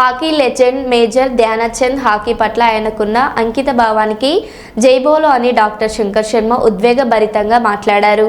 Hockey legend major Dhyanchand hockey పట్ల ఆయనకున్న అంకిత భావానికి జైబోలో అని డాక్టర్ శంకర్ శర్మ ఉద్వేగభరితంగా మాట్లాడారు.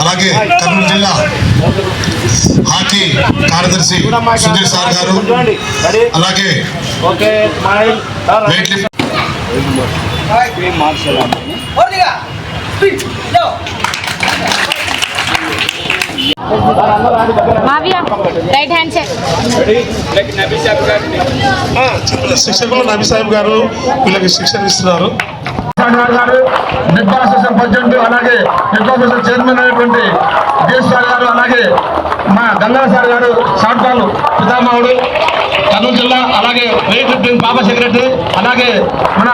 అలాగే కర్నూలు జిల్లా హాకీ కార్యదర్శి సుధీర్ సార్ గారు. అలాగే వెయిట్ లిఫ్ట్ రైట్ హ్యాండ్ శిక్షకులు నబీ సాహిబ్ గారు వీళ్ళకి శిక్షణ ఇస్తున్నారు. రాఘవరావు గారు నిబ్బర్ అసోసియేషన్ ప్రెసిడెంట్ అలాగే నిబ్బర్ అసోసియేషన్ చైర్మన్ అయినటువంటి సార్ గారు అలాగే మా గంగా సార్ గారు సాట్పాలు పితామహుడు కర్నూలు జిల్లా అలాగే రేపు బాబా సెక్రటరీ అలాగే మన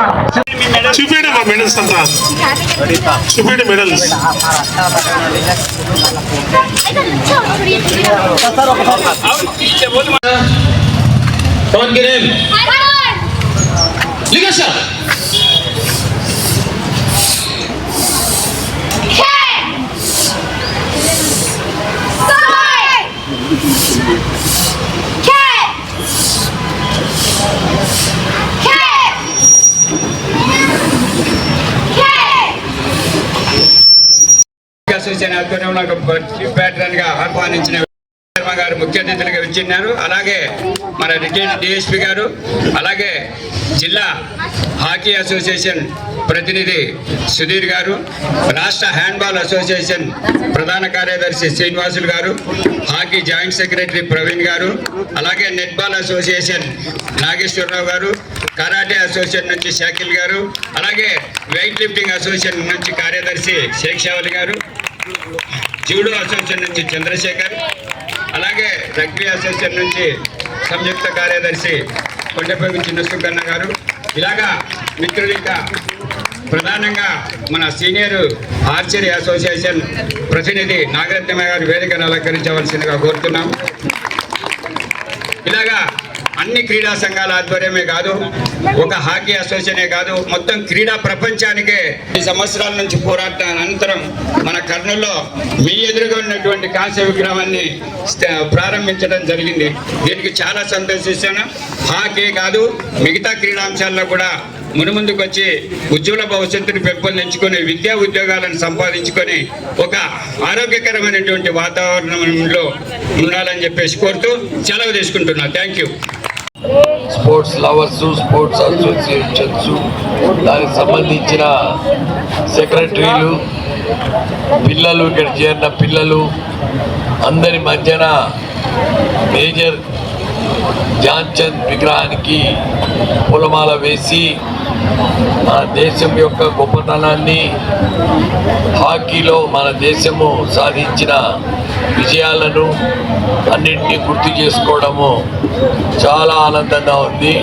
చూపేయండి మా మెడల్స్ అంతా. మెడల్స్. అసోసియేషన్ ఆధ్వర్యంలో ఒక చీఫ్ ప్యాట్రన్గా ఆహ్వానించిన శర్మ గారు ముఖ్య అతిథులుగా వచ్చిన్నారు అలాగే మన రిటైర్డ్ డిఎస్పీ గారు అలాగే జిల్లా హాకీ అసోసియేషన్ ప్రతినిధి సుధీర్ గారు రాష్ట్ర హ్యాండ్బాల్ అసోసియేషన్ ప్రధాన కార్యదర్శి శ్రీనివాసులు గారు హాకీ జాయింట్ సెక్రటరీ ప్రవీణ్ గారు అలాగే నెట్బాల్ అసోసియేషన్ నాగేశ్వరరావు గారు కరాటే అసోసియేషన్ నుంచి షాకిల్ గారు అలాగే వెయిట్ లిఫ్టింగ్ అసోసియేషన్ నుంచి కార్యదర్శి షేక్ షావలి గారు జూడో అసోసియేషన్ నుంచి చంద్రశేఖర్ అలాగే రగ్బీ అసోసియేషన్ నుంచి సంయుక్త కార్యదర్శి కొండపల్లి చిన్నసుకన్న గారు. ఇలాగా మిత్రులు ఇంకా ప్రధానంగా మన సీనియర్ ఆర్చరీ అసోసియేషన్ ప్రతినిధి నాగరత్నమ్మ గారు వేదికను అలంకరించవలసిందిగా కోరుతున్నాం. ఇలాగా అన్ని క్రీడా సంఘాల ఆధ్వర్యమే కాదు ఒక హాకీ అసోసియేషనే కాదు మొత్తం క్రీడా ప్రపంచానికే ఈ సంవత్సరాల నుంచి పోరాటం అనంతరం మన కర్నూలులో మీ ఎదురుగా ఉన్నటువంటి కాంస్య విగ్రహాన్ని ప్రారంభించడం జరిగింది. దీనికి చాలా సంతోషిస్తాను హాకీ కాదు మిగతా క్రీడాంశాల్లో కూడా మునుముందుకు వచ్చి ఉజ్వల భవిష్యత్తును పెంపొందించుకొని విద్యా ఉద్యోగాలను సంపాదించుకొని ఒక ఆరోగ్యకరమైనటువంటి వాతావరణంలో ఉండాలని చెప్పేసి కోరుతూ సెలవు తీసుకుంటున్నా. Thank you sports lovers sports associations దానికి సంబంధించిన సెక్రటరీలు పిల్లలు ఇక్కడ చేరిన పిల్లలు అందరి మధ్యన మేజర్ జాన్చంద్ విగ్రహానికి పూలమాల వేసి మన దేశం యొక్క గొప్పతనాన్ని హాకీలో మన దేశము సాధించిన విజయాలను అన్నింటినీ గుర్తు చేసుకోవడము చాలా ఆనందంగా ఉంది.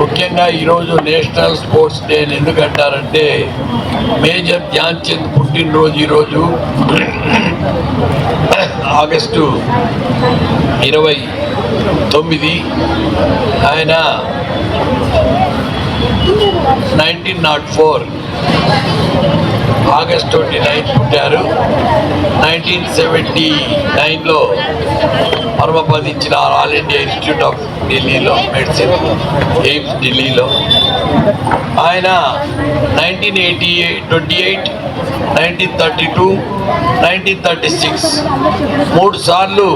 ముఖ్యంగా ఈరోజు నేషనల్ స్పోర్ట్స్ డే అని మేజర్ ధ్యాన్ చంద్ పుట్టినరోజు ఈరోజు ఆగస్టు ఇరవై తొమ్మిది. ఆయన nineteen naught four. August twenty nine పుట్టారు. నైన్టీన్ సెవెంటీ నైన్లో పరమపదించిన ఆల్ ఇండియా ఇన్స్టిట్యూట్ ఆఫ్ ఢిల్లీలో మెడిసిన్ ఎయిమ్స్ ఢిల్లీలో. ఆయన nineteen eighty eight twenty eight nineteen thirty two nineteen thirty six. మూడు సార్లు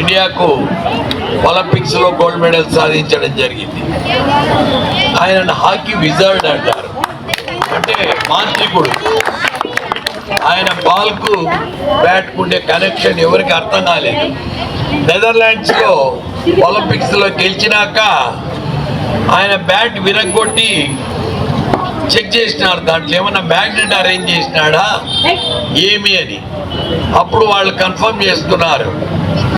ఇండియాకు ఒలింపిక్స్లో గోల్డ్ మెడల్ సాధించడం జరిగింది. ఆయన హాకీ విజర్డ్ అంటారు. అంటే మాంత్రికుడు. ఆయన బాల్కు బ్యాట్ ఉండే కనెక్షన్ ఎవరికి అర్థం కాలేదు. నెదర్లాండ్స్లో ఒలింపిక్స్లో గెలిచినాక ఆయన బ్యాట్ విరగొట్టి చెక్ చేసినారు. దాంట్లో ఏమన్నా మ్యాగ్నెట్ అరేంజ్ చేసినాడా? ఏమి అని. అప్పుడు వాళ్ళు కన్ఫర్మ్ చేస్తున్నారు.